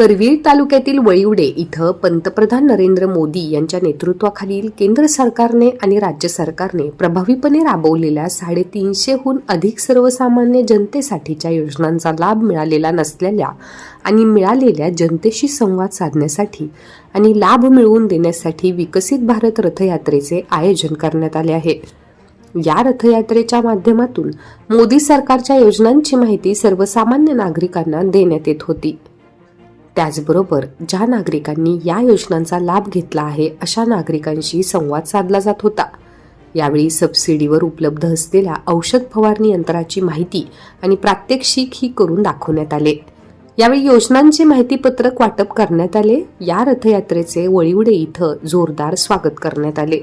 करवीर तालुक्यातील वळिवडे इथं पंतप्रधान नरेंद्र मोदी यांच्या नेतृत्वाखालील केंद्र सरकारने आणि राज्य सरकारने प्रभावीपणे राबवलेल्या साडेतीनशेहून अधिक सर्वसामान्य जनतेसाठीच्या योजनांचा लाभ मिळालेला नसलेल्या आणि मिळालेल्या जनतेशी संवाद साधण्यासाठी आणि लाभ मिळवून देण्यासाठी विकसित भारत रथयात्रेचे आयोजन करण्यात आले आहे. या रथयात्रेच्या माध्यमातून मोदी सरकारच्या योजनांची माहिती सर्वसामान्य नागरिकांना देण्यात येत होती. त्याचबरोबर ज्या नागरिकांनी या योजनांचा लाभ घेतला आहे अशा नागरिकांशी संवाद साधला जात होता. यावेळी सबसिडीवर उपलब्ध असलेल्या औषध फवारणी यंत्राची माहिती आणि प्रात्यक्षिक ही करून दाखवण्यात आले. यावेळी योजनांचे माहितीपत्रक वाटप करण्यात आले. या रथयात्रेचे वळीवडे इथं जोरदार स्वागत करण्यात आले.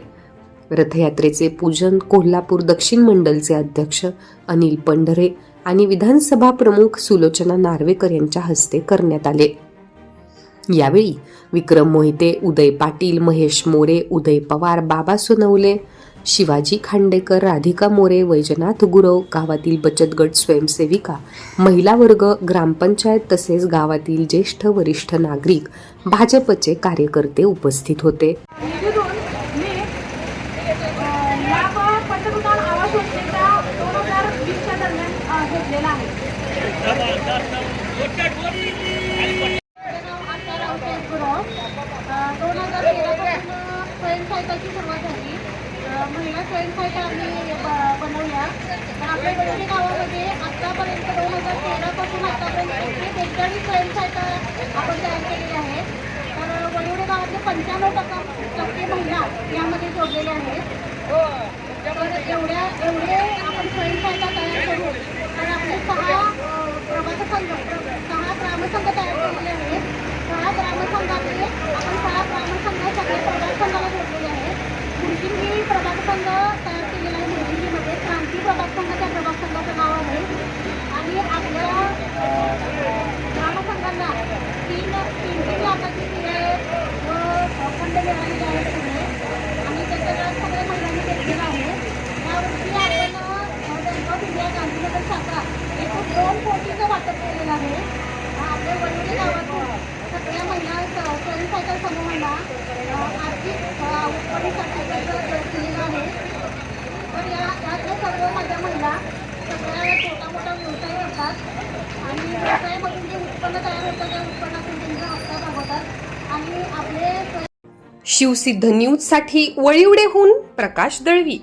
रथयात्रेचे पूजन कोल्हापूर दक्षिण मंडलचे अध्यक्ष अनिल पंढरे आणि विधानसभा प्रमुख सुलोचना नार्वेकर यांच्या हस्ते करण्यात आले. यावेळी विक्रम मोहिते उदय पाटील महेश मोरे उदय पवार बाबा सोनवले शिवाजी खांडेकर राधिका मोरे वैजनाथ गुरव गावातील बचत गट स्वयंसेविका महिला वर्ग ग्रामपंचायत तसेच गावातील ज्येष्ठ वरिष्ठ नागरिक भाजपचे कार्यकर्ते उपस्थित होते निधीतून मी अ, लाभ पंतप्रधान आवास योजनेचा दोन हजार वीसच्या दरम्यान अ, घेतलेला आहे नाव आशा रावसाहेब गुरव. अ, दोन हजार तेरापासून स्वयंसहायताची सुरुवात झाली. महिला स्वयंसहायता आम्ही बनवल्या. तर आपल्या वडोली गावामध्ये आत्तापर्यंत दोन हजार तेरापासून आतापर्यंत एकशे बेचाळीस स्वयंसहायता आपण तयार केलेल्या आहेत. तर वडोली गावातले पंच्याण्णव टक्का टक्के महिला यामध्ये जोडलेल्या आहेत. तर एवढ्या एवढे आपण स्वयंसहायता तयार करू तर आपले सहा अ, प्रभाग संघ प्र- सहा ग्रामसंघ तयार केलेले आहेत सहा ग्रामसंघातले आपण सहा ग्रामसंघ सगळे प्रभाग संघाला जोडलेले आहेत मुलगिंगी प्रभाग संघ तयार केलेला आहे मुलगिंगीमध्ये क्रांती प्रभाग संघ त्या प्रभाग संघाचं नाव आहे. आणि आपल्या अ, ग्रामसंघांना तीन तीन तीन लाखाची रियायत व फंड मिळालेले आहेत पुढे आणि त्याचा सगळ्या महिलांनी घेतलेलं आहे. यावर्षी आपण अ, बँक ऑफ इंडिया गांधीनगर शाखा एकूण दोन कोटीचं वाटप केलेलं आहे. आपल्या वडवली गावातून सगळ्या महिला स- स्वयंसहायता समूहांना आर्थिक अ, उत्पन्नासाठी त्याचं केलेलं आहे तर या यातल्या सर्व माझ्या महिला सगळ्या छोटा मोठा व्यवसाय आणि व्यवसायामधून जे उत्पन्न तयार होतं त्या उत्पन्नातून त्यांचा हप्ता भागवतात आणि आपले स्वयं शिवसिद्ध न्यूजसाठी वळिवडेहून प्रकाश दळवी.